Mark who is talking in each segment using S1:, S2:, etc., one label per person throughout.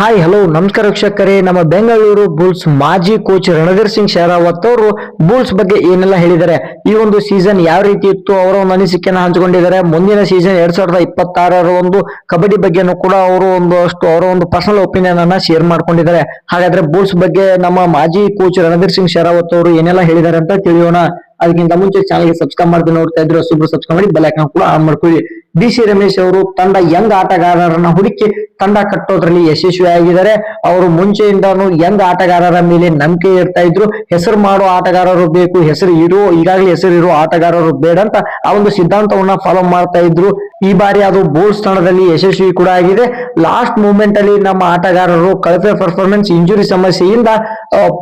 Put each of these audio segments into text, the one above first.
S1: Hi hello ನಮಸ್ಕಾರ ವೀಕ್ಷಕರೇ. ನಮ್ಮ ಬೆಂಗಳೂರು ಬುಲ್ಸ್ ಮಾಜಿ ಕೋಚ್ ರಣಧೀರ್ ಸಿಂಗ್ ಶೆರಾವತ್ ಅವರು ಬುಲ್ಸ್ ಬಗ್ಗೆ ಏನೆಲ್ಲ ಹೇಳಿದ್ದಾರೆ? ಈ ಒಂದು ಸೀಸನ್ ಯಾವ ರೀತಿ ಇತ್ತು? ಅವರ ಒಂದು ಅನಿಸಿಕೆಯನ್ನು ಹಂಚಿಕೊಂಡಿದ್ದಾರೆ. ಮುಂದಿನ ಸೀಸನ್ ಎರಡ್ ಸಾವಿರದ ಇಪ್ಪತ್ತಾರರ ಒಂದು ಕಬಡ್ಡಿ ಬಗ್ಗೆನೂ ಕೂಡ ಅವರು ಒಂದು ಅಷ್ಟು ಅವರ ಒಂದು ಪರ್ಸನಲ್ ಒಪಿನಿಯನ್ ಅನ್ನ ಶೇರ್ ಮಾಡ್ಕೊಂಡಿದ್ದಾರೆ. ಹಾಗಾದ್ರೆ ಬುಲ್ಸ್ ಬಗ್ಗೆ ನಮ್ಮ ಮಾಜಿ ಕೋಚ್ ರಣಧೀರ್ ಸಿಂಗ್ ಶೆರಾವತ್ ಅವರು ಏನೆಲ್ಲ ಹೇಳಿದ್ದಾರೆ ಅಂತ ತಿಳಿಯೋಣ. ಅದಕ್ಕಿಂತ ಮುಂಚೆ ಚಾನಲ್ಗೆ ಸಬ್ಸ್ಕ್ರೈಬ್ ಮಾಡಿ ನೋಡ್ತಾ ಇದ್ರೆ ಸುಬ್ರು ಸಬ್ಸ್ಕ್ರೈಬ್ ಮಾಡಿ ಬೆಲ್ ಐಕಾನ್ ಕೂಡ ಆನ್ ಮಾಡ್ಕೊಳ್ಳಿ. ಡಿ ಸಿ ರಮೇಶ್ ಅವರು ತಂಡ ಯಂಗ್ ಆಟಗಾರರನ್ನ ಹುಡುಕಿ ತಂಡ ಕಟ್ಟೋದ್ರಲ್ಲಿ ಯಶಸ್ವಿಯಾಗಿದ್ದಾರೆ. ಅವರು ಮುಂಚೆಯಿಂದಾನು ಯಂಗ್ ಆಟಗಾರರ ಮೇಲೆ ನಂಬಿಕೆ ಇರ್ತಾ ಇದ್ರು. ಹೆಸರು ಮಾಡೋ ಆಟಗಾರರು ಬೇಕು, ಹೆಸರು ಇರೋ, ಈಗಾಗಲೇ ಹೆಸರು ಇರೋ ಆಟಗಾರರು ಬೇಡ ಅಂತ ಆ ಒಂದು ಸಿದ್ಧಾಂತವನ್ನ ಫಾಲೋ ಮಾಡ್ತಾ ಇದ್ರು. ಈ ಬಾರಿ ಅದು ಬೋಲ್ ಸ್ಥಾನದಲ್ಲಿ ಯಶಸ್ವಿ ಕೂಡ ಆಗಿದೆ. ಲಾಸ್ಟ್ ಮೂಮೆಂಟ್ ಅಲ್ಲಿ ನಮ್ಮ ಆಟಗಾರರು ಕಳಪೆ ಪರ್ಫಾರ್ಮೆನ್ಸ್ ಇಂಜುರಿ ಸಮಸ್ಯೆಯಿಂದ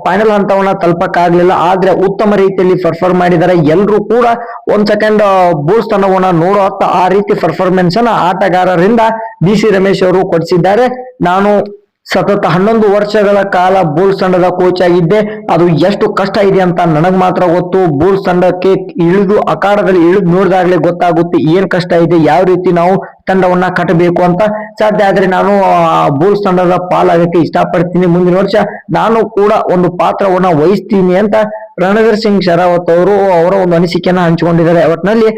S1: ಫೈನಲ್ ಹಂತವನ್ನ ತಲುಪಕ್ಕಾಗ್ಲಿಲ್ಲ. ಆದ್ರೆ ಉತ್ತಮ ರೀತಿಯಲ್ಲಿ ಪರ್ಫಾರ್ಮ್ ಮಾಡಿದರೆ ಎಲ್ಲರೂ ಕೂಡ ಒಂದ್ ಸೆಕೆಂಡ್ ಬೋಲ್ ಸ್ಥಾನವನ್ನ ನೋಡೋ ಆ ರೀತಿ ಪರ್ಫಾರ್ಮೆನ್ಸ್ ಅನ್ನ ಆಟಗಾರರಿಂದ ಡಿ ಸಿ ರಮೇಶ್ ಅವರು ಕೊಡಿಸಿದ್ದಾರೆ. ನಾನು ಸತತ ಹನ್ನೊಂದು ವರ್ಷಗಳ ಕಾಲ ಬುಲ್ಸ್ ತಂಡದ ಕೋಚ್ ಆಗಿದ್ದೆ. ಅದು ಎಷ್ಟು ಕಷ್ಟ ಇದೆ ಅಂತ ನನಗ್ ಮಾತ್ರ ಗೊತ್ತು. ಬುಲ್ಸ್ ತಂಡಕ್ಕೆ ಇಳಿದು ಅಖಾಡದಲ್ಲಿ ಇಳಿದು ನೋಡಿದಾಗಲೇ ಗೊತ್ತಾಗುತ್ತೆ ಏನ್ ಕಷ್ಟ ಇದೆ, ಯಾವ ರೀತಿ ನಾವು ತಂಡವನ್ನ ಕಟ್ಟಬೇಕು ಅಂತ. ಸಾಧ್ಯ ಆದ್ರೆ ನಾನು ಬುಲ್ಸ್ ತಂಡದ ಪಾಲಾಗಕ್ಕೆ ಇಷ್ಟಪಡ್ತೀನಿ. ಮುಂದಿನ ವರ್ಷ ನಾನು ಕೂಡ ಒಂದು ಪಾತ್ರವನ್ನ ವಹಿಸ್ತೀನಿ ಅಂತ ರಣವೀರ್ ಸಿಂಗ್ ಶರಾವತ್ ಅವರು ಅವರ ಒಂದು ಅನಿಸಿಕೆಯನ್ನ ಹಂಚಿಕೊಂಡಿದ್ದಾರೆ. ಒಟ್ಟಿನಲ್ಲಿ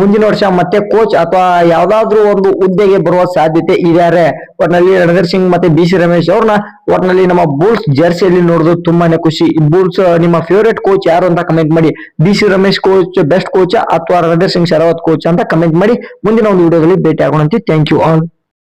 S1: ಮುಂದಿನ ವರ್ಷ ಮತ್ತೆ ಕೋಚ್ ಅಥವಾ ಯಾವ್ದಾದ್ರು ಒಂದು ಹುದ್ದೆಗೆ ಬರುವ ಸಾಧ್ಯತೆ ಇದ್ದಾರೆ ಒಟ್ಟಿನಲ್ಲಿ ರಣಧೀರ್ ಸಿಂಗ್ ಮತ್ತೆ ಬಿ ಸಿ ರಮೇಶ್ ಅವ್ರನ್ನ ಒಟ್ಟಿನಲ್ಲಿ ನಮ್ಮ ಬುಲ್ಸ್ ಜರ್ಸಿಯಲ್ಲಿ ನೋಡೋದು ತುಂಬಾನೇ ಖುಷಿ. ಬುಲ್ಸ್ ನಿಮ್ಮ ಫೇವರೇಟ್ ಕೋಚ್ ಯಾರು ಅಂತ ಕಮೆಂಟ್ ಮಾಡಿ. B C Ramesh coach best coach ಅಥವಾ ರಣಧೀರ್ ಸಿಂಗ್ ಶರಾವತ್ ಕೋಚ್ ಅಂತ ಕಮೆಂಟ್ ಮಾಡಿ. ಮುಂದಿನ ಒಂದು ವಿಡಿಯೋದಲ್ಲಿ ಭೇಟಿ ಆಗೋಣ ಥ್ಯಾಂಕ್ ಯು ಆಲ್